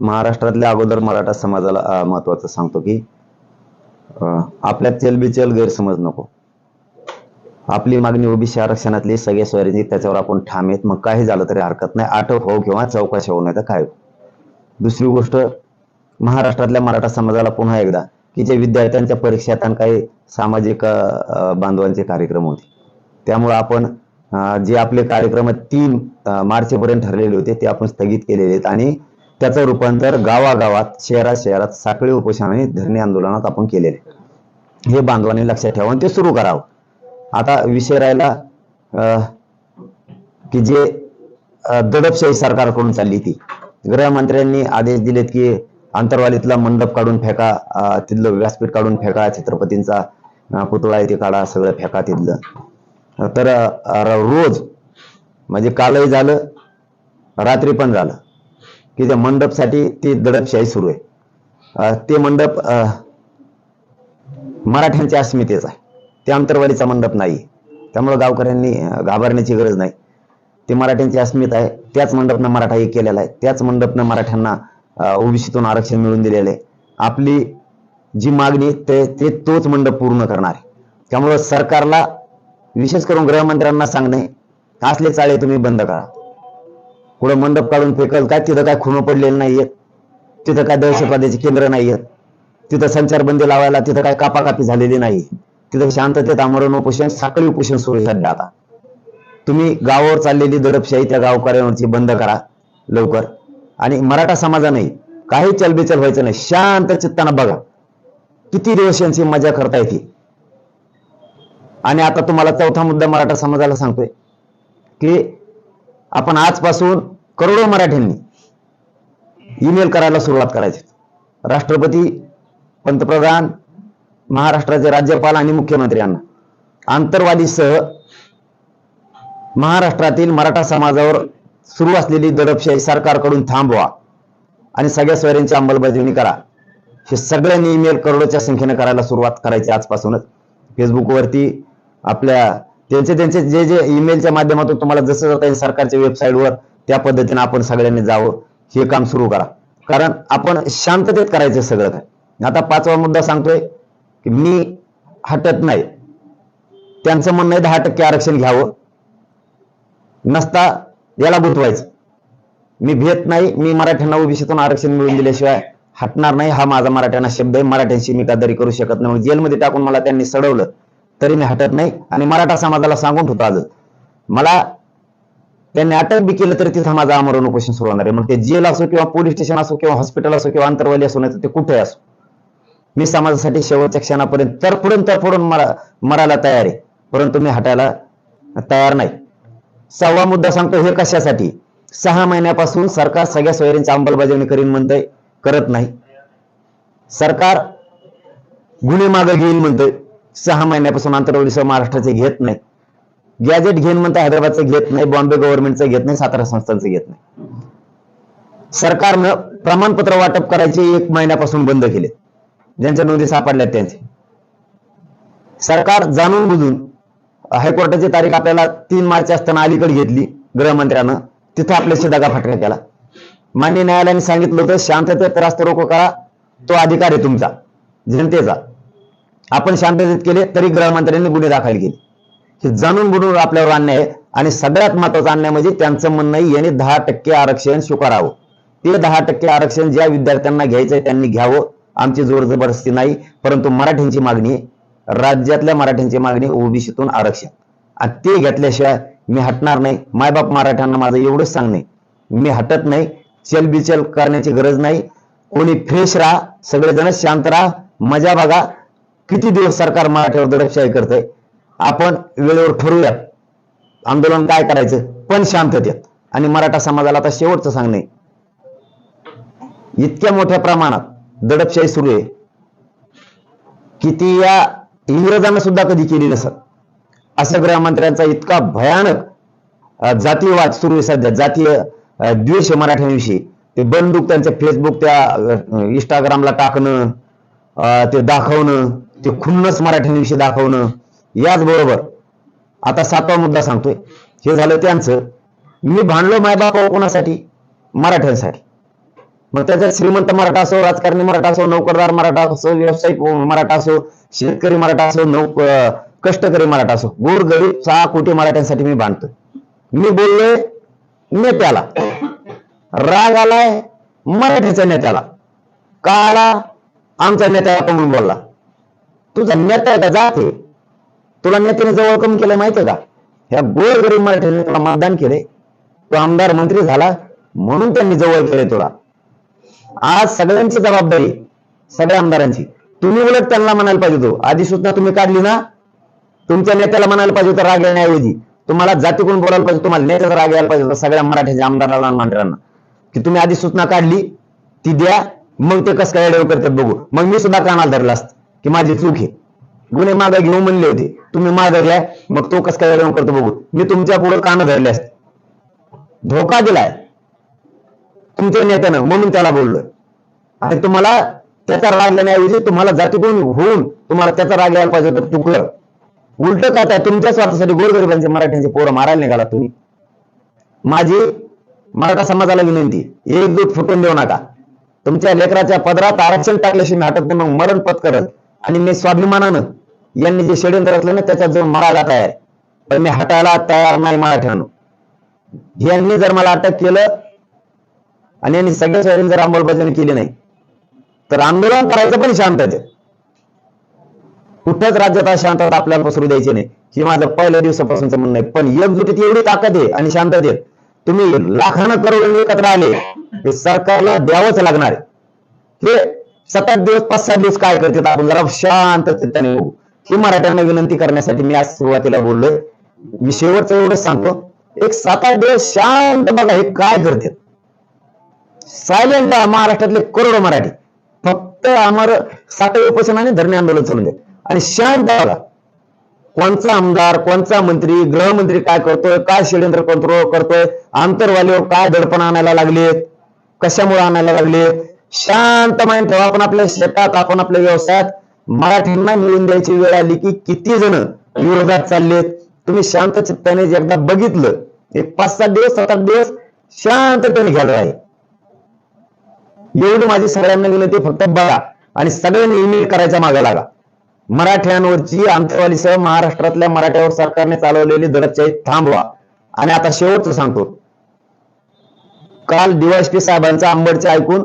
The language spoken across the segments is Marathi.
महाराष्ट्रातल्या अगोदर मराठा समाजाला महत्वाचं सांगतो की अ, आपल्यात चलबिचल गैरसमज नको. आपली मागणी ओबीसी आरक्षणातली सगळे स्वारी त्याच्यावर आपण ठाम आहेत. मग काही झालं तरी हरकत नाही. आठव हो किंवा चौकशी होऊ नाही तर काय हो. दुसरी गोष्ट महाराष्ट्रातल्या मराठा समाजाला पुन्हा एकदा की जे विद्यार्थ्यांच्या परीक्षेत आणि काही सामाजिक बांधवांचे कार्यक्रम होते. त्यामुळे आपण जे आपले कार्यक्रम तीन मार्चपर्यंत ठरलेले होते ते आपण स्थगित केलेले आहेत. आणि त्याचं रूपांतर गावागावात शहरात शहरात साखळी उपोषण आणि धरणे आंदोलनात आपण केलेले. हे बांधवांनी लक्षात ठेवा आणि ते सुरू करावं. आता विषय राहिला की जे दडपशाही सरकारकडून चालली ती. गृहमंत्र्यांनी आदेश दिलेत की आंतरवालीतला मंडप काढून फेका तिथलं व्यासपीठ काढून फेका छत्रपतींचा पुतळा आहे ते काढा सगळं फेका तिथलं. तर रोज म्हणजे कालही झालं रात्री पण झालं. की त्या मंडपसाठी ती दडपशाही सुरू आहे. ते मंडप मराठ्यांच्या अस्मितेचा आहे. ते आंतरवालीचा मंडप नाही. त्यामुळे गावकऱ्यांनी घाबरण्याची गरज नाही. ते मराठ्यांची अस्मिता आहे. त्याच मंडपनं मराठा एक केलेला आहे. त्याच मंडपनं मराठ्यांना ओबीसीतून आरक्षण मिळवून दिलेलं आहे. आपली जी मागणी ते ते तोच मंडप पूर्ण करणार आहे. त्यामुळं सरकारला विशेष करून गृहमंत्र्यांना सांगणे असले चाळे तुम्ही बंद करा. पुढं मंडप काढून फेकल काय? तिथं काय खुणं पडलेलं नाहीयेत तिथं काय दहशतवाद्याची केंद्र नाहीयेत तिथं संचारबंदी लावायला तिथं काय कापाकापी झालेली नाही तिथं शांततेत आमरण उपोषण साखळी उपोषण सुरू सध्या आता. तुम्ही गावावर चाललेली दडपशाही त्या गावकऱ्यांवरची बंद करा लवकर. आणि मराठा समाजाने काही चलबिचल व्हायचं नाही. शांत चित्तानं बघा. किती दिवस यांची मजा करता येते आणि आता तुम्हाला चौथा मुद्दा मराठा समाजाला सांगतोय. की आपण आजपासून करोडो मराठ्यांनी ईमेल करायला सुरुवात करायची. राष्ट्रपती पंतप्रधान महाराष्ट्राचे राज्यपाल आणि मुख्यमंत्री यांना. आंतरवादीसह महाराष्ट्रातील मराठा समाजावर सुरू असलेली दडपशाही सरकारकडून थांबवा आणि सगळ्या सोयऱ्यांची अंमलबजावणी करा. हे सगळ्यांनी ईमेल करोडोच्या संख्येने करायला सुरुवात करायची आजपासूनच. फेसबुकवरती आपल्या त्यांचे त्यांचे जे जे ईमेलच्या माध्यमातून तुम्हाला जसं जाता येईल सरकारच्या वेबसाईटवर त्या पद्धतीने आपण सगळ्यांनी जावं हे काम सुरू करा. कारण आपण शांततेत करायचं सगळं काय. आता पाचवा मुद्दा सांगतोय की मी हटत नाही. त्यांचं म्हणणं आहे दहा टक्के आरक्षण घ्यावं. नसता याला गुंतवायचं. मी भेट नाही मी मराठ्यांना ओबीसीतून आरक्षण मिळवून दिल्याशिवाय हटणार नाही. हा माझा मराठ्यांना शब्द आहे. मराठ्यांशी मी गद्दारी करू शकत नाही. म्हणून जेलमध्ये टाकून मला त्यांनी सडवलं. तरी मी हटत नाही. आणि मराठा समाजाला सांगून ठेवतो आज. मला त्यांनी अटक बी केलं तरी तिथं माझं आमरण उपोषण सुरू होणार आहे. मग ते जेल असो किंवा पोलीस स्टेशन असो किंवा हॉस्पिटल असो किंवा अंतरवाली असो नाही तर ते कुठे असो? मी समाजासाठी शेवटच्या क्षणापर्यंत तरफडून तरफडून मरा मरायला तयार आहे. परंतु मी हटायला तयार नाही. सहावा मुद्दा सांगतो हे कशासाठी? सहा महिन्यापासून सरकार सगळ्या सोयरींची अंमलबजावणी करीन म्हणतंय करत नाही. सरकार गुन्हे मागे घेईल म्हणतंय. सहा महिन्यापासून आंतरवालीसह महाराष्ट्राचे घेत नाही गॅजेट घेऊन म्हणता हैदराबादचं घेत नाही बॉम्बे गव्हर्नमेंटचं घेत नाही सातारा संस्थांचं घेत नाही. सरकारनं प्रमाणपत्र वाटप करायचे एक महिन्यापासून बंद केले ज्यांच्या नोंदी सापडल्या त्यांचे. सरकार जाणून बुजून हायकोर्टाची तारीख आपल्याला तीन मार्च असताना अलीकडे घेतली गृहमंत्र्यानं. तिथं आपल्याशी दगा फटका केला मान्य न्यायालयाने सांगितलं होतं शांततेत रास्त रोको करा तो अधिकार आहे तुमचा. जनतेचा. आपण शांततेत केले तरी गृहमंत्र्यांनी गुन्हे दाखल केले. हे जाणून बुडून आपल्यावर अन्याय आहे. आणि सगळ्यात महत्त्वाचा अन्याय म्हणजे त्यांचं म्हणणं आहे याने दहा टक्के आरक्षण स्वीकारावं. ते दहा टक्के आरक्षण ज्या विद्यार्थ्यांना घ्यायचंय त्यांनी घ्यावं. आमची जोर जबरदस्ती नाही परंतु मराठ्यांची मागणी राज्यातल्या मराठ्यांची मागणी ओबीसीतून आरक्षण. आणि ते घेतल्याशिवाय मी हटणार नाही. मायबाप मराठ्यांना माझं एवढंच सांगणे. मी हटत नाही. चलबिचल करण्याची गरज नाही. कोणी फ्रेश राहा. सगळेजण शांत राहा. मजा बघा. किती दिवस सरकार मराठ्यावर दडपशाही करतंय? आपण वेळेवर ठरवूया. आंदोलन काय करायचं? पण शांततेत आणि मराठा समाजाला आता शेवटचं सांगणे इतक्या मोठ्या प्रमाणात दडपशाही सुरू आहे. की ती या इंग्रजांना सुद्धा कधी केली नसत. असं गृहमंत्र्यांचा इतका भयानक जातीयवाद सुरू आहे सध्या. जातीय द्वेष मराठ्यांविषयी. ते बंदूक त्यांचं फेसबुक त्या इंस्टाग्रामला टाकणं ते दाखवणं ते खुन्नस मराठ्यांविषयी दाखवणं याचबरोबर आता सातवा मुद्दा सांगतोय. हे झालं त्यांचं मी भांडलो मायबापा कोणासाठी? मराठ्यांसाठी. मग त्याच्यात श्रीमंत मराठा असो राजकारणी मराठा असो नोकरदार मराठा असो व्यावसायिक मराठा असो शेतकरी मराठा असो नौक कष्टकरी मराठा असो गोरगरीब सहा कोटी मराठ्यांसाठी मी बांधतोय मी बोललोय नेत्याला. राग आलाय मराठीच्या नेत्याला. का आला आमचा नेत्याला म्हणून बोलला? तुझा नेता आहे का जात आहे तुला नेत्याने जवळ कमी केलं माहितीये का? ह्या गोरगरीब मराठ्याने तुला मतदान केले तो आमदार मंत्री झाला म्हणून त्यांनी जवळ केले तुला. आज सगळ्यांची जबाबदारी सगळ्या आमदारांची. तुम्ही उलट त्यांना म्हणायला पाहिजे तो आधी सुद्धा तुम्ही काढली ना? तुमच्या नेत्याला म्हणायला पाहिजे होतं राग येण्याऐवजी तुम्हाला जातीकडून बोलायला पाहिजे तुम्हाला नेत्याचा राग यायला पाहिजे होता सगळ्या मराठ्याच्या आमदाराला मांडरांना मंत्र्यांना. की तुम्ही आधी सूचना काढली ती द्या मग ते कसं काय करतात बघू. मग मी सुद्धा कानाला धरला असतं. की माझी चूक आहे. गुन्हे मागे घेऊ म्हणले होते. तुम्ही मा धरलाय मग तो कस काय करतो बघू. मी तुमच्यापुढे कान धरले असते. धोका दिलाय. तुमच्या नेत्यानं म्हणून त्याला बोललोय. आणि तुम्हाला त्याचा राग येण्याऐवजी तुम्हाला जातीतून होऊन तुम्हाला त्याचा राग यायला पाहिजे होता. तुकलं उलट काय तुमच्या स्वार्थासाठी गोरगरिबांचे मराठ्यांचे पोरं मारायला निघाला तुम्ही? माझी मराठा समाजाला विनंती एक दूध फुटून देऊ नका. तुमच्या लेकराच्या पदरात आरक्षण टाकल्याशिवाय मी हटत नाही मग मरण पत्करत आणि मी स्वाभिमानानं यांनी जे षडयंत्र असलं ना त्याच्यात जाऊन मरायला तयार. आहे. पण मी हटायला तयार नाही मराठ्यानं. यांनी जर मला अटक केलं आणि यांनी सगळ्या षडयंत्र जर अंमलबजावणी केली नाही तर आंदोलन करायचं पण शांततेत कुठंच राज्यात आज शांतता आपल्याला पसरू द्यायची नाही. हे माझं पहिल्या दिवसापासूनच म्हणणं आहे. पण एकजुटीत एवढी ताकद आहे आणि शांततेत तुम्ही लाखानं करोड एकत्र आले. हे सरकारला द्यावंच लागणार हे हे सतत दिवस पाच सात दिवस काय करतात आपण जरा शांत चित्ताने बघू. ही मराठ्यांना विनंती करण्यासाठी मी आज सुरुवातीला बोललोय. मी शेवटचं एवढंच सांगतो. एक सात आठ दिवस शांत बघा हे काय करतात सायलेंट महाराष्ट्रातले करोडो मराठी. फक्त आम्हाला सातव्या उपोषणाने धरणे आंदोलन चालू दे आणि शांत बघा. कोणचा आमदार कोणचा मंत्री गृहमंत्री काय करतोय काय षडयंत्र करतो करतोय आंतरवालीवर काय दडपण आणायला लागलेत कशामुळे आणायला लागलेत शांत माइंड ठेवा आपण आपल्या शेतात आपण आपल्या व्यवसायात. मराठ्यांना मिळून द्यायची वेळ आली की किती जण विरोधात चाललेत? तुम्ही शांत चित्ताने एकदा बघितलं एक पाच सात दिवस सात आठ दिवस शांततेने घ्यायला आहे. एवढी माझी सगळ्यांना विनंती फक्त बघा. आणि सगळ्यांनी ईमेल करायचा मागे लागा. मराठ्यांवरची आंतरवालीसह महाराष्ट्रातल्या मराठ्यावर सरकारने चालवलेली दडपशाही थांबवा. आणि आता शेवटचं सांगतो. काल डीवायसपी साहेबांचा आंबडचे ऐकून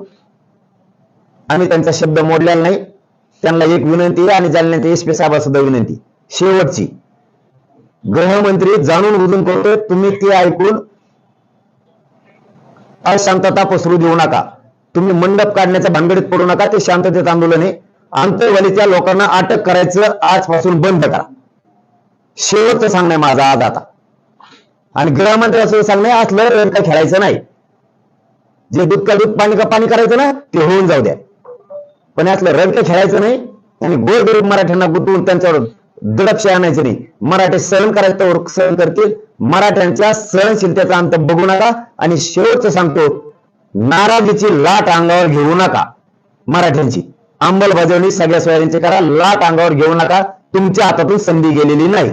आम्ही त्यांचा शब्द मोडलेला नाही. त्यांना एक विनंती आहे आणि जालन्याच्या एस पी साहेबांसुद्धा विनंती शेवटची गृहमंत्री जाणून बुजून करतोय. तुम्ही ते ऐकून अशांतता पसरू देऊ नका. तुम्ही मंडप काढण्याच्या भानगडीत पडू नका. ते शांततेत आंदोलन आहे. आंतरवालीच्या लोकांना अटक करायचं आजपासून बंद करा. शेवटचं सांगणं माझा आज आता. आणि गृहमंत्री असं सांगणं आज असलं रंग खेळायचं नाही. जे दूध का दूध पाणी का पाणी करायचं ना ते होऊन जाऊ द्या. पण यातलं रंग खेळायचं नाही आणि गोरगरीब मराठ्यांना गुंतवून त्यांच्यावर दडपशे आणायचे नाही मराठे सहन करायचं तर सहन करतील मराठ्यांच्या सहनशीलतेचा अंत बघू नका आणि शेवटचं सांगतो नाराजीची लाट अंगावर घेऊ नका मराठ्यांची अंमलबजावणी सगळ्या सोयऱ्यांची करा लाट अंगावर घेऊ नका तुमच्या हातातून संधी गेलेली नाही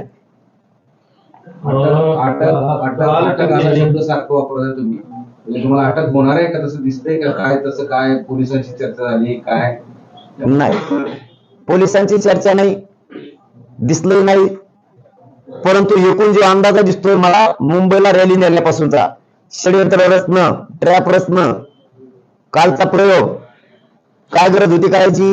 तुम्हाला अटक होणार आहे का तसं दिसतंय का काय तसं काय पोलिसांची चर्चा झाली काय नाही. पोलिसांची चर्चा नाही. दिसलं नाही. परंतु एकूण जो अंदाजा दिसतोय मला मुंबईला रॅली नेल्यापासूनचा षडयंत्र रचन ट्रॅप रचन कालचा प्रयोग काय गरज होती करायची?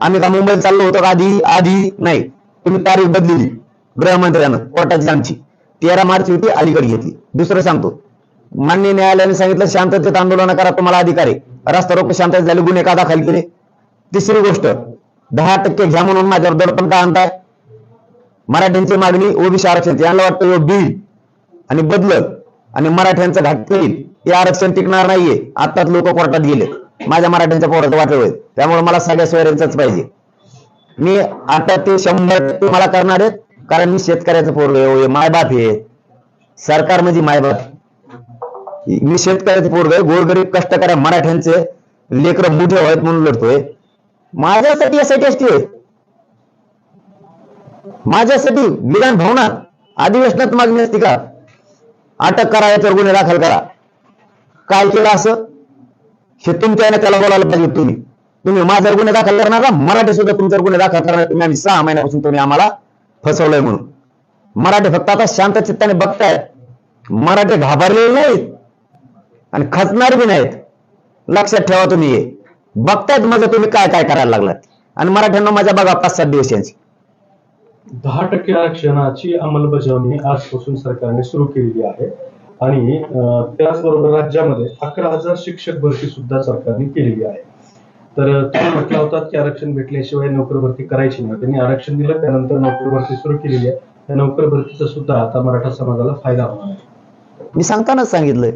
आम्ही का मुंबईत चाललो होतो का आधी? आधी नाही. तुम्ही तारीख बदलली. गृहमंत्र्यानं कोर्टाची आमची. तेरा मार्च होती अलीकडे घेतली. दुसरं सांगतो. मान्य न्यायालयाने सांगितलं शांततेत आंदोलन करा तुम्हाला अधिकार. आहे रस्ता रोको शांतता झाले गुन्हे का दाखल केले? तिसरी गोष्ट दहा टक्के घ्या म्हणून माझ्यावर दडपण का आणताय? मराठ्यांची मागणी ओबीसी आरक्षण यांना वाटतं यो बिल आणि बदलत आणि मराठ्यांचं घाट येईल. हे आरक्षण टिकणार नाहीये. आताच लोक कोर्टात गेले. माझ्या मराठ्यांच्या पोरात वाटलं त्यामुळे मला सगळ्या सोयऱ्यांचाच पाहिजे. मी आता ते शंभर टक्के मला करणार आहेत कारण मी शेतकऱ्याचं पोरग आहे मायबाप आहे. सरकार म्हणजे मायबाप. मी शेतकऱ्याचं पोरग गोरगरीब कष्टकऱ्या मराठ्यांचे लेकर मोठे व्हायत म्हणून लढतोय. माझ्यासाठी यासाठी असते माझ्यासाठी विधान भवनात अधिवेशनात मागणी असते का? अटक करा याच्यावर गुन्हे दाखल करा. काय केलं असं? हे तुमच्या याने त्याला बोलायला पाहिजे तुम्ही. तुम्ही माझ्यावर गुन्हे दाखल करणार का? मराठी सुद्धा तुमच्यावर गुन्हे दाखल करणार तुम्ही आम्ही सहा महिन्यापासून तुम्ही आम्हाला फसवलंय म्हणून. मराठी फक्त आता शांत चित्ताने बघताय. मराठी घाबरलेले नाहीत. आणि खचणार बी नाहीत. लक्षात ठेवा तुम्ही हे. बघतायत माझं तुम्ही काय काय करायला लागलात. आणि मराठ्यांना माझ्या बघा पाच सात दिवस यांची. दहा टक्के आरक्षणाची अंमलबजावणी आजपासून सरकारने सुरू केलेली आहे. आणि त्याचबरोबर राज्यामध्ये अकरा हजार शिक्षक भरती सुद्धा सरकारने केलेली आहे. तर तुम्ही म्हटलं होतात की आरक्षण भेटल्याशिवाय नोकर भरती करायची नाही. त्यांनी आरक्षण दिलं त्यानंतर नोकर भरती सुरू केलेली आहे. त्या नोकर भरतीचा सुद्धा आता मराठा समाजाला फायदा होणार आहे. मी सांगतानाच सांगितलंय.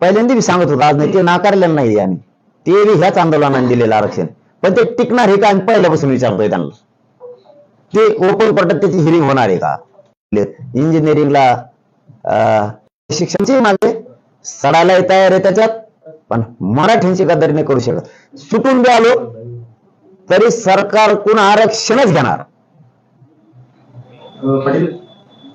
पहिल्यांदा मी सांगत होतो आज नाही ते नाकारलेलं नाही आम्ही ते बी ह्याच आंदोलनाने दिलेलं आरक्षण. पण ते टिकणार हे का? आम्ही पहिल्यापासून विचारतोय त्यांना. ते ओपन कोर्टात त्याची हिरिंग होणार आहे का? इंजिनिअरिंगला शिक्षणचे माझे सडायला तयार आहे त्याच्यात पण मराठ्यांची गद्दारी नाही करू शकत. सुटून बी आलो तरी सरकार कोण आरक्षणच घेणार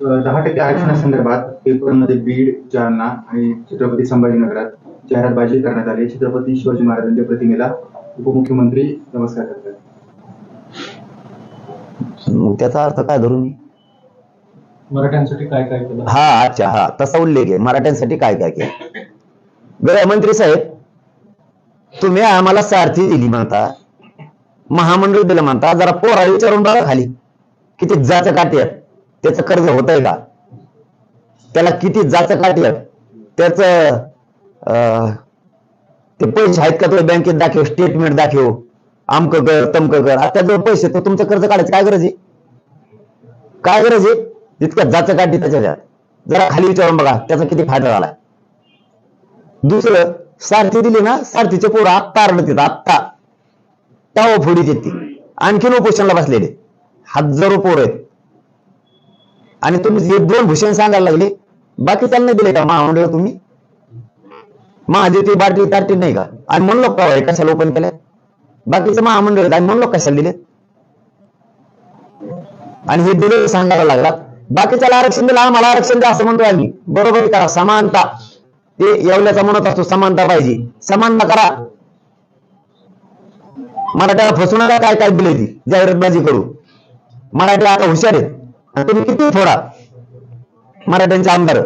दहा टक्के आरक्षणासंदर्भात पेपरमध्ये बीड जालना आणि छत्रपती संभाजीनगरात जाहिरातबाजी करण्यात आली. छत्रपती शिवाजी महाराजांच्या प्रतिमेला उपमुख्यमंत्री नमस्कार करतात. मग त्याचा अर्थ काय धरून? मी मराठ्यांसाठी काय काय केलं? हा अच्छा हा. तसा उल्लेख आहे. मराठ्यांसाठी काय काय केलं गृहमंत्री साहेब तुम्ही आम्हाला सारथी दिली म्हणता. महामंडळ दिलं म्हणता. जरा पोरा विचारून बघा खाली. किती जाच आहेत. त्याचं कर्ज होत आहे का? त्याला किती जाच आहेत. त्याच ते पैसे आहेत का तुला बँकेत दाखव स्टेटमेंट दाखव. आमक कर तमक कर. आता जर पैसे तर तुमचं कर्ज काढायचं काय गरज आहे? काय गरज आहे? इतक्या जाचं काढली त्याच्या जरा खाली विचारून बघा त्याचा किती फायदा झाला दुसरं सारथी दिली ना सारथीचे पोरं आत्ता आरडत येत आत्ता. टाव फोडीत येते आणखीन उपोषणला बसलेले. हजारो पोर आहेत. आणि तुम्ही हे दोन भूषण सांगायला लागले. बाकी त्यांना दिले का महामंडळ तुम्ही? महादेवती बाटली तारटी नाही का? आणि म्हणलो का कशाला ओपन केलंय? बाकीचं महामंडळ आणि म्हणलो कशाला दिले आणि हे दिले सांगायला लागला. बाकीच्याला आरक्षण दिलं आम्हाला आरक्षण द्या असं म्हणतोय आम्ही. बरोबर करा समानता. ते येवल्याचा म्हणत असतो समानता पाहिजे. समानता करा. मराठ्याला फसवणारा काय काय दिले ती जाहिरातबाजी करू. मराठी आता हुशार आहेत. आणि तुम्ही किती थोडा मराठ्यांचे आमदार.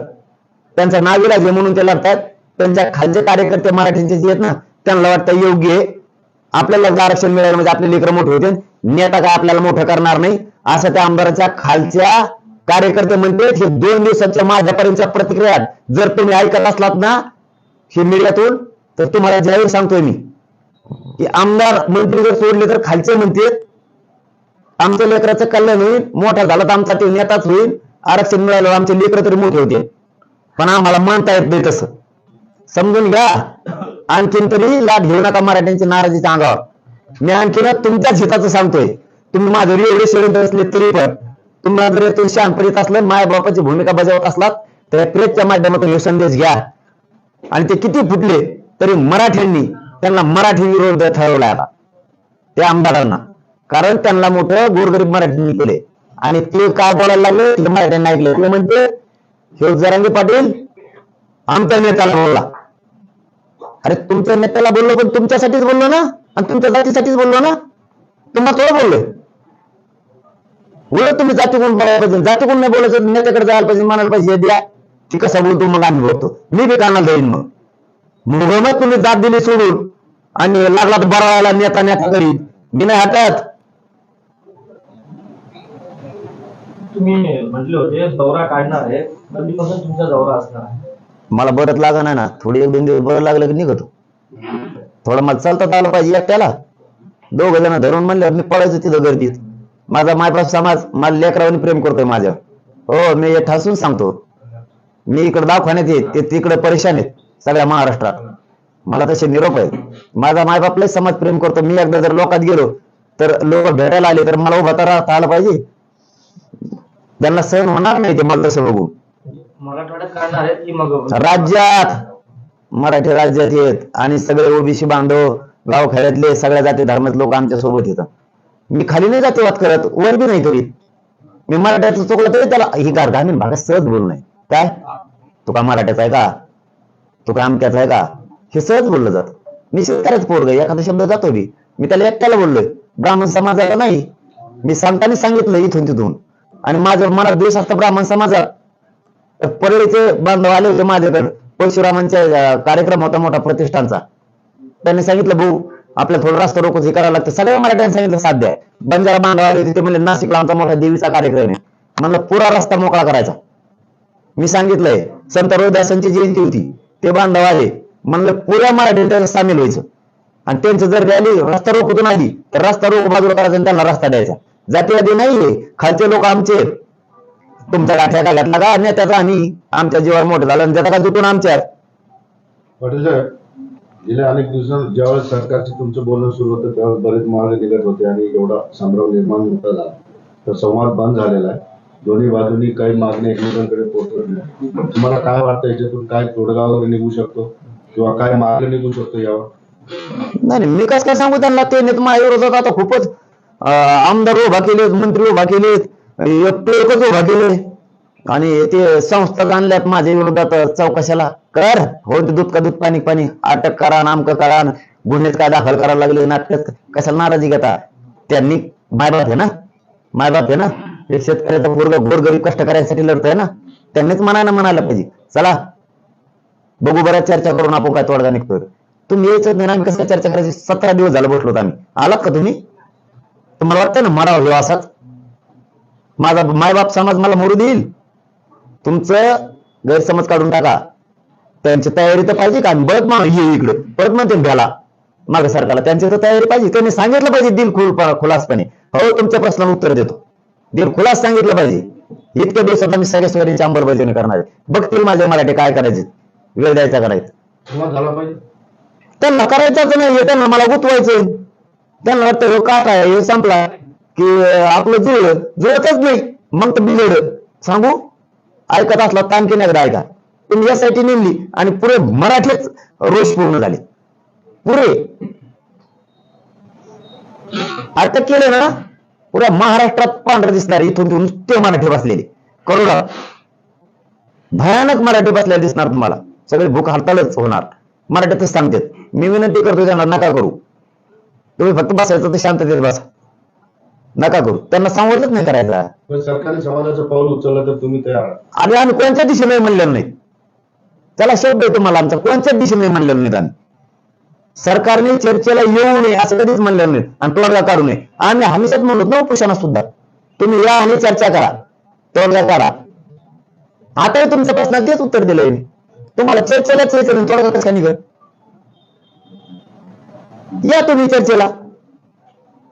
त्यांचा नाविलाज जे म्हणून ते लढतात. त्यांच्या खालचे कार्यकर्ते मराठीचे जे आहेत ना त्यांना वाटतं योग्य आहे. आपल्याला जर आरक्षण मिळालं म्हणजे आपले लेकर मोठे होते नेता काय आपल्याला मोठं करणार नाही. असं त्या आमदाराच्या खालच्या कार्यकर्ते म्हणते हे दोन दिवसाच्या माझ्यापर्यंतच्या प्रतिक्रिया जर तुम्ही ऐकत असलात ना हे मीडियातून तर तुम्हाला जाहीर सांगतोय मी. की आमदार मंत्री जर सोडले तर खालचे म्हणते आमच्या लेकराचं कल्याण होईल मोठा झाला तर आमचा ते नेताच होईल. आरक्षण मिळालं आमचे लेकर तरी मोठे होते पण आम्हाला मानता येत नाही तसं. समजून घ्या. आणखीन तरी लाट घेऊ नका मराठ्यांची नाराजीच्या अंगावर. मी आणखीन तुमच्याच हिताचं सांगतोय. तुम्ही माझे एवढे सोडून असले तरी पण तुम्हाला जर तुम्ही शांतपणीत असलं माय बापाची भूमिका बजावत असलात तर प्रेसच्या माध्यमातून हे संदेश घ्या. आणि ते किती फुटले तरी मराठ्यांनी त्यांना मराठी विरोध ठरवला आता त्या आमदारांना. कारण त्यांना मोठं गोरगरीब मराठ्यांनी केले. आणि ते काय बोलायला लागले ते मराठ्यांनी ऐकले. ते म्हणते हे जरांगे पाटील आमच्या नेत्याला बोलला. अरे तुमच्या नेत्याला बोललो पण तुमच्यासाठीच बोललो ना? आणि तुमच्या जातीसाठीच बोललो ना? तुम्हाला थोडं बोललो. उलट तुम्ही जाती कोण बघायला पाहिजे. जाती कोण नाही बोलायचं नेत्याकडे जायला पाहिजे म्हणायला पाहिजे द्या. ती कसा बोलतो मग आम्ही बोलतो. मी बी कानाला देईन मग. मग तुम्ही जात दिली सोडून. आणि लागला तर बरावायला नेता नेता करीन मी नाही हातात तुम्ही म्हटले होते दौरा काढणार आहे. कधीपासून तुमचा दौरा असणार आहे. मला बरंच लागणार ना थोडी एक दोन दिवस बरं लागलं की निघतो. थोडं मला चालतात आलं पाहिजे एकट्याला. दोघ जण धरून म्हणल्यावर मी पळायचो तिथं गर्दीत. माझा मायबाप समाज मला लेकरावानी प्रेम करतोय माझ्या हो मी हे ठासून सांगतो. मी इकडे दवाखान्यात येत ते तिकडे परेशान आहेत सगळ्या महाराष्ट्रात. मला तसे निरोप आहेत. माझा मायबापलाही समाज प्रेम करतो. मी एकदा जर लोकात गेलो तर लोक भेटायला आले तर मला उभा तर राहता आलं पाहिजे. त्यांना सहन होणार नाही ते मला तसं बघू राज्यात मराठी राज्यात येत आणि सगळे ओबीसी बांधव गावखेड्यातले सगळ्या जाती धर्मात लोक आमच्यासोबत येतात. मी खाली नाही जातीवाद करत वर बी नाही करीत. मी मराठ्याचं चुकलं तरी त्याला ही गार ग्रामीण भागात सहज बोलू नये काय? तुका का मराठ्याचा आहे का? तू का अमक्याचा आहे का? हे सहज बोललं जात. मी शेतकऱ्याच पोरग एखादा शब्द जातो बी. मी त्याला एकट्याला बोललोय. ब्राह्मण समाजाला नाही. मी सांगताना सांगितलं इथून तिथून. आणि माझं मला द्वेष असतं ब्राह्मण समाजात परळीचे बांधव आले होते माझ्याकडे. परशुरामांच्या अं, कार्यक्रम होता मोठा प्रतिष्ठानचा. त्यांनी सांगितलं भाऊ आपल्या थोडं रास्ता रोखच हे करायला लागतं. सगळ्या मराठ्यांनी सांगितलं साध्य आहे. बंजारा बांधव आले होते ते म्हणजे नाशिकला आमचा मोठा देवीचा कार्यक्रम आहे. म्हणलं पुरा रस्ता मोकळा करायचा. मी सांगितलंय संत रोहिदासांची जयंती होती ते बांधव आले. म्हणलं पुऱ्या मराठी त्याच्यात सामील व्हायचं. आणि त्यांचं जर रॅली रस्ता रोखून आली तर रस्ता रोख बाजूला करायचा आणि त्यांना रस्ता द्यायचा. जातीवादी नाहीये खालचे लोक आमचे तुमच्या गाठ्या घालतला का नेत्याचा आम्ही आमच्या जीवावर मोठं झालं आणि त्याचा का तुटून आमच्यात पाटील साहेब गेल्या अनेक दिवसात ज्यावेळेस सरकारशी तुमचं बोलणं सुरू होतं त्यावेळेस बरेच मार्ग निघत होते आणि एवढा संभ्रम निर्माण होत झाला. तर संवाद बंद झालेला आहे. दोन्ही बाजूनी काही मागणी एकमेकांकडे पोहोचत नाही. तुम्हाला काय वाटतं याच्यातून काय तोडगा वगैरे निघू शकतो? किंवा काय मार्ग निघू शकतो यावर? नाही नाही, मी कसं काय सांगू त्यांना? ते नेत माझ्या विरोधात आता खूपच अं, आमदार उभा केलेत मंत्री उभा केलेत. उभा केले आणि ते संस्था आणल्यात माझ्या विरोधात चौकशाला. कर हो ते दूध का दूध पाणी पाणी. अटक करा नामक करा. न गुन्हेच काय दाखल करायला लागले नाटक कशाला नाराजी घेता? त्यांनी मायबाप आहे ना? मायबाप आहे ना? एक शेतकऱ्याचा पोरग गोरगरीब कष्ट करायसाठी लढतोय ना? त्यांनीच मनानं म्हणायला पाहिजे. चला बघू बऱ्याच चर्चा करून आपण काय तोडगा निघतोय. तुम्ही यायचं नाही आम्ही कसं चर्चा करायची? सतरा दिवस झालं बसलो आम्ही. आलात का तुम्ही? तुम्हाला वाटतं ना मराव हो असाच? माझा मायबाप समाज मला मरू देईल. तुमचं गैरसमज काढून टाका. त्यांची तयारी तर पाहिजे का? बळत मग ये इकडे. परत म्हणते त्याला माग सरकारला. त्यांची तर तयारी पाहिजे. त्यांनी सांगितलं पाहिजे दिल खुल खुलासपणे. हो तुमच्या प्रश्नाला उत्तर देतो. दिल खुलास सांगितलं पाहिजे. इतक्या दिवसात आम्ही सगळ्या सोयरींची अंमलबजावणी करणार आहे. बघतील माझे मराठी काय करायचे. वेळ द्यायचा करायचं त्यांना करायचंच नाही. त्यांना मला गुतवायचं त्यांना वाटतं हो का काय हे संपला. की आपलं जुळलं जुळतच नाही मग तर बिघड सांगू? ऐकत असला ताण नगर ऐका. तुम्ही यासाठी नेमली आणि पुरे मराठीच रोष पूर्ण झाले. पुरे. अटक केले ना पुऱ्या महाराष्ट्रात पांढरा दिसणार इथून तिथून ते मराठी बसलेले. करोडा भयानक मराठी बसलेले दिसणार तुम्हाला. सगळे भूक हरतालच होणार. मराठीतच सांगतात. मी विनंती करतो त्यांना नका करू. तुम्ही फक्त बसायचं तर शांततेत बसा. नका करू. त्यांना संवादच नाही करायचा. पण सरकारने समाजाचं पाऊल उचललं तर तुम्ही तयार आहात. आणि आम्ही कोणत्या दिशेने म्हणलेलं नाही? त्याला शब्द आहे तुम्हाला आमचा. कोणत्याच दिशेने म्हणलेलं नाही आम्ही सरकारने चर्चेला येऊ नये असं कधीच म्हणलेलं नाही. आणि तोडगा काढू नये. आम्ही हमेशाच म्हणलो ना उपोषणा सुद्धा. तुम्ही या आणि चर्चा करा. तोडगा काढा. आताही तुमच्या प्रश्नात तेच उत्तर दिलंय मी. तुम्हाला चर्चेलाच यायचं नाही, तोडगा कसा निघत या तुम्ही चर्चेला.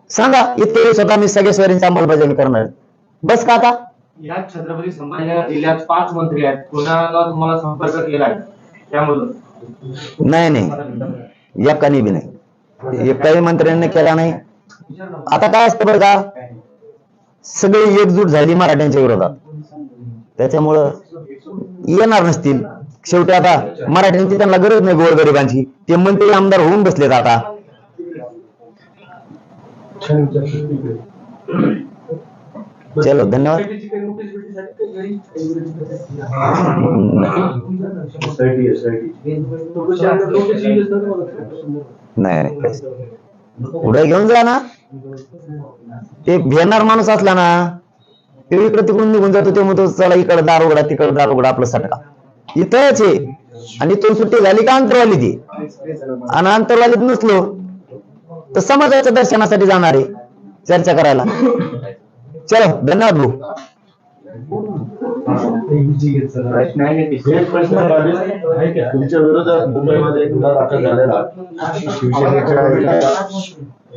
सांगा इतके दिवसात आम्ही सगळ्या सोयरींची अंमलबजावणी करणार. बस का आता? या छत्रपती संभाजीनगर जिल्ह्यात पाच मंत्री आहेत. कुणाला तुम्हाला संपर्क केला आहे त्यामधून. नाही नाही. एकाने बी नाही. एकाही मंत्र्यांनी केला नाही. आता काय असतं बरं का? सगळी एकजूट झाली मराठ्यांच्या विरोधात. त्याच्यामुळं येणार नसतील. शेवटी आता मराठ्यांची त्यांना गरज नाही गोरगरिबांची. ते मंत्री आमदार होऊन बसलेत आता. चलो धन्यवाद. नाही नाही. पुढे घेऊन जा ना. ते भेटणार माणूस असला ना ते इकडे तिकडून निघून जातो ते म्हणतो चला इकडे दार उघडा तिकडे दार उघडा आपलं सटका. इथंच आहे. आणि इथून सुट्टी झाली का अंतरवाली ती आणि अंतरवालीत नसलो. तर समाजाच्या दर्शनासाठी जाणार आहे चर्चा करायला. चलो धन्यवाद भाऊ. तुमच्या विरोधात मुंबईमध्ये गुन्हा दाखल झालेला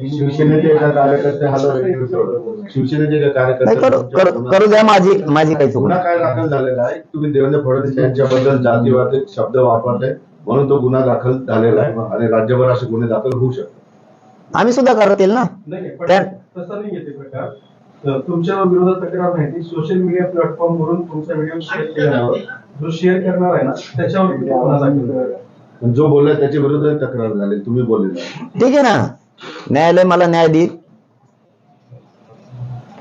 शिवसेनेचे एका कार्यकर्ते हलवले शिवसेनेचे एका कार्यकर्ते करू द्या माझी माझी काही चूक काय दाखल झालेला आहे तुम्ही देवेंद्र फडणवीस यांच्याबद्दल जातीवादी शब्द वापरले म्हणून तो गुन्हा दाखल झालेला आहे. आणि राज्यभर असे गुन्हे दाखल होऊ शकतात. आम्ही सुद्धा करत येईल ना? तुमच्या विरोधात तक्रार नाही ती सोशल मीडिया प्लॅटफॉर्म वरून तुमचा व्हिडिओ शेअर केल्यावर जो शेअर करणार आहे ना त्याच्यावर जो बोलला त्याच्या विरोधात तक्रार झाली तुम्ही बोललेला ठीक आहे ना? न्यायालय मला न्याय देईल.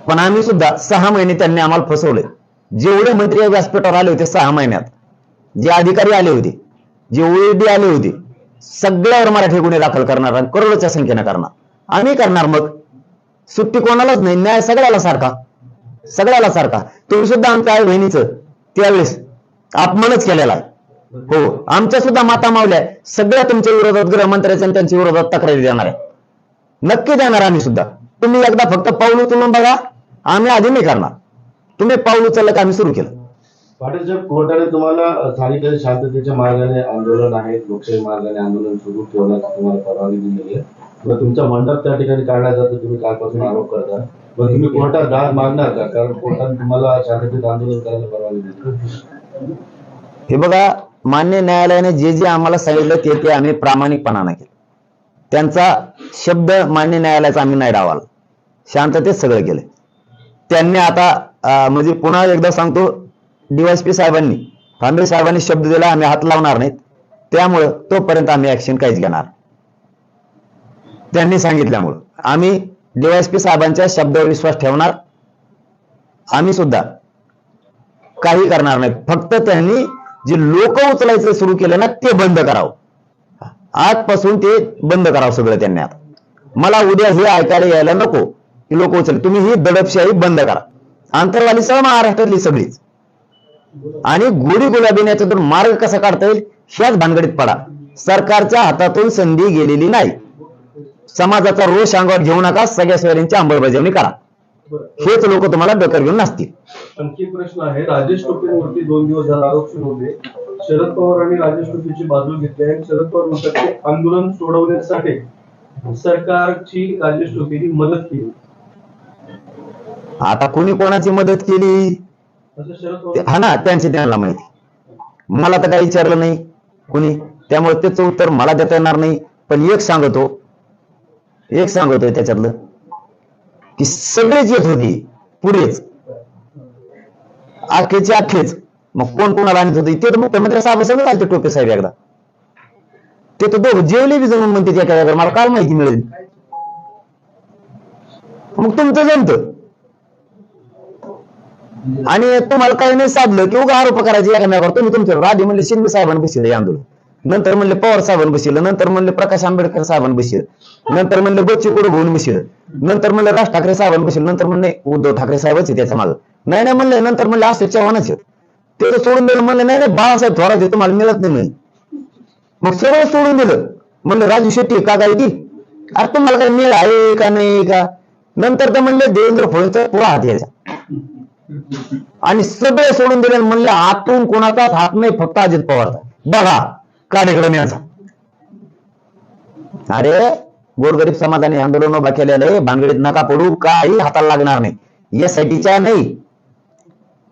पण आम्ही सुद्धा सहा महिने त्यांनी आम्हाला फसवले जेवढे मंत्री व्यासपीठावर आले होते सहा महिन्यात जे अधिकारी आले होते जे ओएडी आले होते सगळ्यावर मराठी गुन्हे दाखल करणार आणि करोडोच्या संख्येने करणार. आम्ही करणार मग? सुट्टी कोणालाच नाही. न्याय सगळ्याला सारखा. सगळ्याला सारखा. तुम्ही सुद्धा आमच्या आई बहिणीचं त्यावेळेस अपमानच केलेला आहे. हो. आमच्या सुद्धा माता मावल्या सगळ्या तुमच्या विरोधात गृहमंत्र्याच्या आणि त्यांच्या विरोधात तक्रारी देणार आहे. नक्की देणार आम्ही सुद्धा. तुम्ही एकदा फक्त पाऊल उचलून बघा. आम्ही आधी नाही करणार. तुम्ही पाऊल उचललं का आम्ही सुरू केलं. पाटील साहेब कोर्टाने तुम्हाला आणि शांततेच्या मार्गाने आंदोलन आहे लोकशाही मार्गाने आंदोलन सुरू ठेवण्याची तुम्हाला परवानगी दिलेली आहे. मग तुमचा मंडप त्या ठिकाणी काढण्यात जातो तुम्ही कालपासून आरोप करता. मग तुम्ही कोर्टात दाद मागणार का? कारण कोर्टाने तुम्हाला शांततेत आंदोलन करायला परवानगी दिली. हे बघा मान्य न्यायालयाने जे जे आम्हाला सांगितलं ते ते आम्ही प्रामाणिकपणानं केलं. त्यांचा शब्द मान्य न्यायालयाचा आम्ही नाही डावाला. शांततेत सगळं केलं त्यांनी आता म्हणजे पुन्हा एकदा सांगतो डीवायसपी साहेबांनी फांबे साहेबांनी शब्द दिला आम्ही हात लावणार नाहीत. त्यामुळं तोपर्यंत आम्ही ऍक्शन काहीच घेणार. त्यांनी सांगितल्यामुळं. आम्ही डीवायसपी साहेबांच्या शब्दावर विश्वास ठेवणार. आम्ही सुद्धा काही करणार नाही फक्त त्यांनी जे लोक उचलायचं सुरू केलं ना ते बंद करावं. आजपासून ते बंद करावं सगळं त्यांनी आता. मला उद्या हे ऐकायला यायला नको की लोक उचल तुम्ही ही दडपशाही बंद करा. आंतरवाली सगळं महाराष्ट्रातली सगळीच. आणि गोडी गुलाबीने याच्यातून मार्ग कसा काढता येईल? ह्याच भानगडीत पडा. सरकारच्या हातातून संधी गेलेली नाही. समाजाचा रोष अंगावर घेऊ नका. सगळ्या सोयऱ्यांची अंमलबजावणी करा. हेच लोक तुम्हाला डोक्यावर घेऊन नसतील आणखी प्रश्न आहे. राजेश टोपेंवरती दोन दिवस झाला आरोप सुरू होते. शरद पवारांनी राजेश टोपेची बाजू घेतली आणि शरद पवार म्हणतात की आंदोलन सोडवण्यासाठी सरकारची राजेश टोपेनी मदत केली. आता कोणी कोणाची मदत केली? हा ना त्यांची त्यांना माहिती. मला तर काही विचारलं नाही कोणी. त्यामुळे त्याचं उत्तर मला देता येणार नाही. पण एक सांगतो. एक सांगतोय त्याच्यातलं. की सगळेच येत होती. पुढेच. अखेचे अखेच मग कोण कोणाला आणत होते? ते तर मुख्यमंत्री साहेब सगळं आलते टोपे साहेब एकदा. ते तर दोघं जेवले बी जणून म्हणते मला काय माहिती मिळेल. मग तुमचं जमतं. आणि तुम्हाला काही नाही साधलं की उगा आरोप करायचे एकामेकावर तुम्ही तुमच्यावर आधी म्हणले शिंदे साहेबांनी बसले हे आंदोलन. नंतर म्हणले पवार साहेबांनी बसलं नंतर म्हणले प्रकाश आंबेडकर साहेबांनी बसलं नंतर म्हणले बच्चू कडू घेऊन बसलं नंतर म्हणले राज ठाकरे साहेबांनी बसलं नंतर म्हणले उद्धव ठाकरे साहेबच आहे त्याच्या मागं नाही नाही म्हणले. नंतर म्हणले असं चव्हाणच ते सोडून दिलं. म्हणलं नाही नाही बाळासाहेब थोरात तुम्हाला मिळत नाही म्हणे मग सगळं सोडून दिलं. म्हणलं राजू शेट्टी का काय ती अरे तुम्हाला काय मिळ आहे का नाही का? नंतर तर म्हणले देवेंद्र फडणवीसचा पुरा हात यायचा. आणि सगळे सोडून दिले म्हणले आतून कोणाचाच हात नाही फक्त अजित पवारचा बघा कार्यक्रम याचा अरे गोरगरीब समाजाने आंदोलन उभा केलेलं आहे भानगडीत नका पडू काही हाताला लागणार नाही. यासाठीच्या नाही.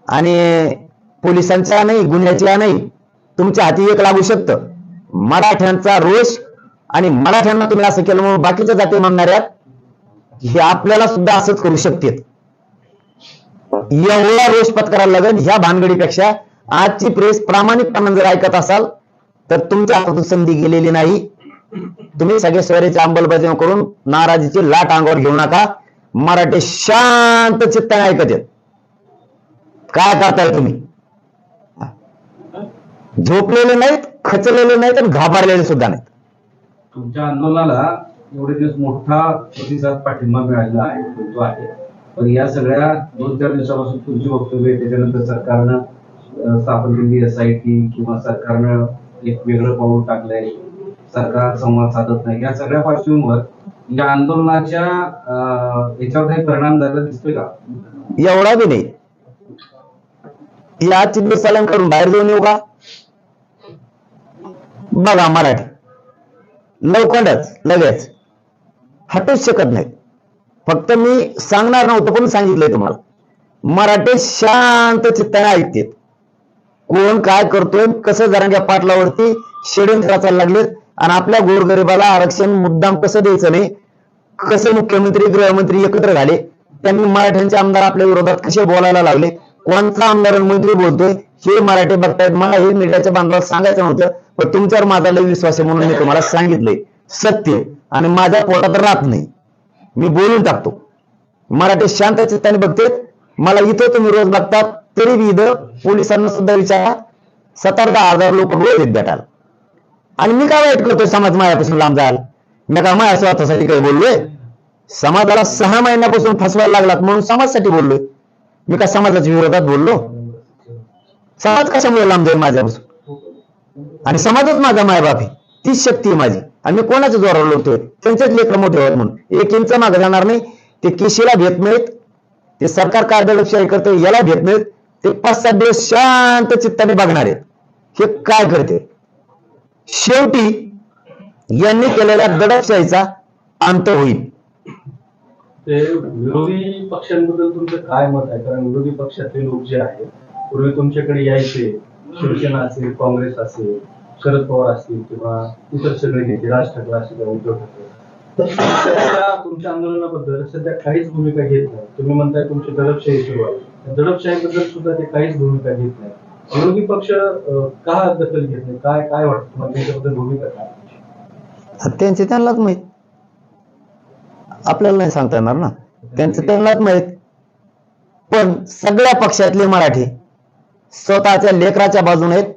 आणि पोलिसांच्या नाही गुन्ह्याच्या नाही. तुमच्या हाती एक लागू शकतं. मराठ्यांचा रोष आणि मराठ्यांना तुम्ही असं केलं म्हणून बाकीच्या जाती म्हणणाऱ्या हे आपल्याला सुद्धा असंच करू शकते एवढा रोष पत्करायला लागेल ह्या भानगडीपेक्षा. आजची प्रेस प्रामाणिकपणे जर ऐकत असाल तर तुमच्या हातातून संधी गेलेली नाही. तुम्ही सगळे स्वरेची अंमलबजावणी करून नाराजीची लाट अंगावर घेऊ नका. मराठी शांत चित्ताने ऐकत आहेत काय करताय तुम्ही? झोपलेले नाहीत खचलेले नाहीत आणि घाबरलेले सुद्धा नाहीत. तुमच्या आंदोलनाला एवढे दिवस मोठा प्रतिसाद पाठिंबा मिळालेला आहे. पण या सगळ्या दोन चार दिवसापासून तुमची वक्तव्य त्याच्यानंतर सरकारनं स्थापन केलेली एस आय टी किंवा सरकारनं एक वेगळं पाऊल टाकलंय. सरकार संवाद साधत नाही. या सगळ्या पार्श्वभूमीवर या आंदोलनाच्या अं, याच्यावर काही परिणाम झालेला दिसतोय का? एवढा बी नाही. या चिन्ह करून बाहेर जाऊन येऊ का? बघा मराठी. लवकरच लगेच. हटूच शकत नाही फक्त मी सांगणार नव्हतं पण सांगितलंय तुम्हाला. मराठी शांत चित्ताने ऐकते कोण काय करतोय कसं जरांच्या पाटलावरती षडयंत्र रचायला लागलेत आणि आपल्या गोरगरिबाला आरक्षण मुद्दाम कसं द्यायचं नाही कसे मुख्यमंत्री गृहमंत्री एकत्र झाले त्यांनी मराठ्यांचे आमदार आपल्या विरोधात कसे बोलायला लागले कोणता आमदार मंत्री बोलतोय हे मराठी बघतायत. मला हे मीडियाच्या बांधवाला सांगायचं नव्हतं पण तुमच्यावर माझा लय विश्वास आहे म्हणून मी तुम्हाला सांगितलंय. सत्य. आणि माझ्या पोटात राहत नाही. मी बोलून टाकतो. मराठी शांत चित्ताने बघते. मला इथं तुम्ही रोज बघतात तरी बी इथं पोलिसांना सुद्धा विचारा. सतरा दहा हजार लोक रोज येत भेटाल आणि मी काय वाईट करतोय? समाज मायापासून लांब जायला. मी का माया स्वतःसाठी काही बोललोय? समाजाला सहा महिन्यापासून फसवायला लागलात म्हणून समाजासाठी बोललोय. मी का समाजाच्या विरोधात बोललो? समाज कशामुळे लांब जाईल माझ्यापासून? आणि समाजच माझा मायबाप आहे. तीच शक्ती आहे माझी. आणि मी कोणाच्या जोरावर लढतोय त्यांचेच लेकर मोठे आहेत म्हणून. एक इंच मागे जाणार नाही. ते केशीला भेट मिळत ते सरकार कार्यदक्षाही करते याला भेट मिळत ते पाच सात दिवस शांत चित्ताने बघणार आहेत. हे काय करते शेवटी यांनी केलेल्या दडपशाहीचा अंत होईल. ते विरोधी पक्षांबद्दल तुमचं काय मत आहे? कारण विरोधी पक्षातले लोक जे आहेत पूर्वी तुमच्याकडे यायचे शिवसेना असेल काँग्रेस असेल शरद पवार असतील किंवा इतर सगळे नेते राज ठाकरे असतील उद्धव ठाकरे. तर तुमच्या आंदोलनाबद्दल सध्या काहीच भूमिका घेत नाही. तुम्ही म्हणताय तुमची दडपशाही सुरू आहे. दडपशाहीबद्दल सुद्धा ते काहीच भूमिका घेत नाही. विरोधी पक्ष का दखल घेत नाही? काय काय वाटतं तुम्हाला? त्यांच्याबद्दल भूमिका काय? त्यांचे त्यांनाच माहीत. आपल्याला नाही सांगता येणार ना. त्यांचं त्यांनाच माहीत. पण सगळ्या पक्षातले मराठी स्वतःच्या लेकराच्या बाजूने आहेत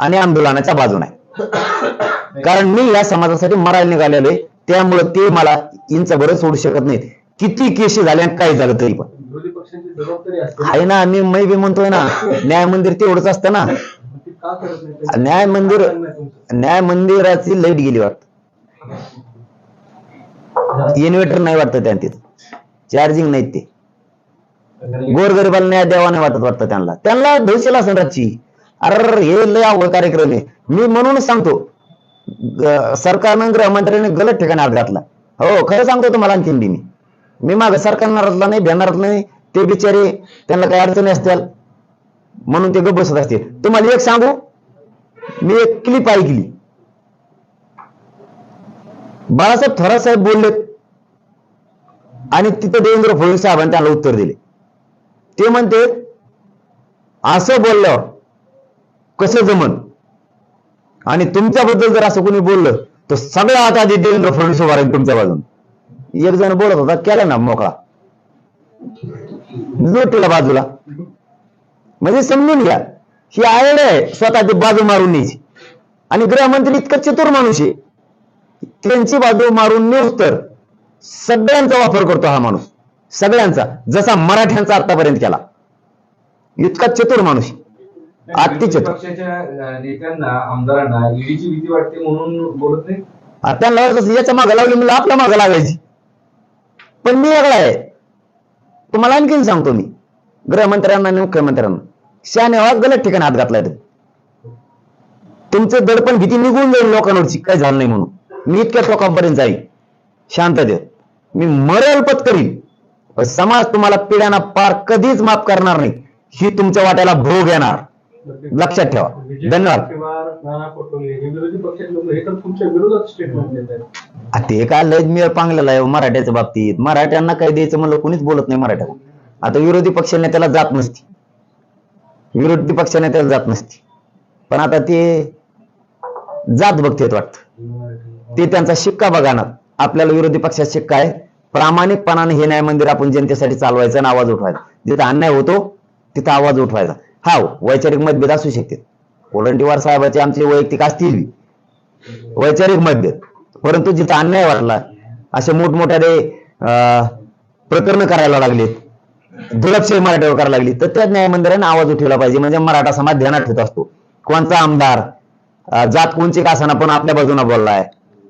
आणि आंदोलनाच्या बाजूने. आहेत कारण मी या समाजासाठी मरायला निघालेलो आहे. त्यामुळे ते मला इंच बरं सोडू शकत नाहीत. किती केशी झाल्या आणि काय झालं तरी पण. आहे ना मी मै बी म्हणतोय ना न्याय मंदिर तेवढंच असतं ना? न्याय मंदिर. न्याय मंदिराची लाइट गेली वाटत. इन्व्हर्टर नाही वाटतं त्या तिथं. चार्जिंग नाहीत ते. गोरगरिबाला न्याय द्यावा नाही वाटत वाटतं त्यांना. त्यांना धैशील असेल रातची अरे हे लय अवघड कार्यक्रम आहे. मी म्हणूनच सांगतो सरकारनं गृहमंत्र्यांनी गलत ठिकाणी हात घातला. हो खरं सांगतो तुम्हाला आणखीन बी मी. मी माग सरकारणारातला नाही भेटणारातला नाही. ते बिचारे त्यांना काही अडचणी असतील म्हणून ते गप्प बसत असतील. तुम्हाला एक सांगू? मी एक क्लिप ऐकली. बाळासाहेब थोरात साहेब बोलले आणि तिथं देवेंद्र फडणवीस साहेबांनी त्याला उत्तर दिले. ते म्हणते असं बोलल्यावर कसं जमन? आणि तुमच्याबद्दल जर असं कोणी बोललं तर सगळ्या आता आधी देवेंद्र फडणवीस उभा राहील तुमच्या बाजून. एक जण बोलत होता केला ना मोकळा. नोटीला बाजूला. म्हणजे समजून घ्या ही आयड आहे स्वतः बाजू मारून न्यायची. आणि गृहमंत्री इतकं चतुर माणूस आहे. त्यांची बाजू मारून नेऊस तर सगळ्यांचा वापर करतो हा माणूस. सगळ्यांचा जसा मराठ्यांचा आतापर्यंत केला. इतका चतुर माणूस चतुर पक्षाच्या नेत्यांना आमदारांना ईडीची भीती वाटते म्हणून बोलत नाही आता याच्या मागे लावली मला आपल्या मागे लागायची. पण मी वेगळा आहे. तुम्हाला आणखीन सांगतो मी. गृहमंत्र्यांना आणि मुख्यमंत्र्यांना. शाने आवाज गलत ठिकाणी हात घातलाय. तुमचं दडपण भीती निघून जाईल लोकांवरची. काय झालं नाही म्हणून. मी इतक्या लोकांपर्यंत जाईल. शांततेत मी मरेल पत्करील पण समाज तुम्हाला पिढ्यांना पार कधीच माफ करणार नाही. ही तुमच्या वाट्याला भोग येणार. लक्षात ठेवा. धन्यवाद. ते काय लय पांगलेला आहे हो मराठ्याच्या बाबतीत. मराठ्यांना काय द्यायचं म्हणलं कोणीच बोलत नाही मराठ्याला. आता विरोधी पक्ष नेत्याला जात नसती. विरोधी पक्ष नेत्याला जात नसती. पण आता ते जात बघतेत वाटत. ते त्यांचा शिक्का बघा ना. आपल्याला विरोधी पक्षात शिक्का आहे. प्रामाणिकपणाने हे न्याय मंदिर आपण जनतेसाठी चालवायचं आणि आवाज उठवायचा. जिथं अन्याय होतो तिथं आवाज उठवायचा. हा वैचारिक मतभेद असू शकते कोलंटीवार साहेबाचे आमचे वैयक्तिक असतील वैचारिक मतभेद. परंतु जिथं अन्याय वाटला असे मोठमोठ्याने प्रकरण करायला लागलेत. दुर्लक्ष मराठीवर करायला लागली तर त्या न्याय मंदिराने आवाज उठवला पाहिजे. म्हणजे मराठा समाज ध्यानात ठेवत असतो. कोणचा आमदार जात कोणची कासाना पण आपल्या बाजूने बोललाय.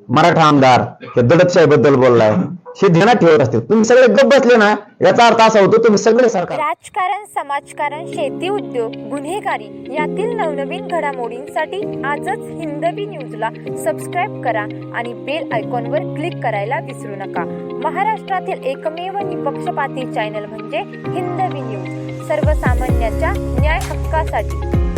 मराठा आमदार हे दडपशाही बद्दल बोललाय. हे ध्यानात ठेवत असते तुम्ही सगळे गप बसले ना याचा अर्थ असा होतो तुम्ही सगळे सरकार राजकारण समाजकारण शेती उद्योग गुन्हेगारी यातील नवनवीन घडामोडींसाठी आजच हिंदवी न्यूजला सबस्क्राईब करा आणि बेल आयकॉनवर क्लिक करायला विसरू नका. महाराष्ट्रातील एकमेव निपक्षपाती चॅनल म्हणजे हिंदवी न्यूज सर्वसामान्यांच्या न्याय हक्कासाठी.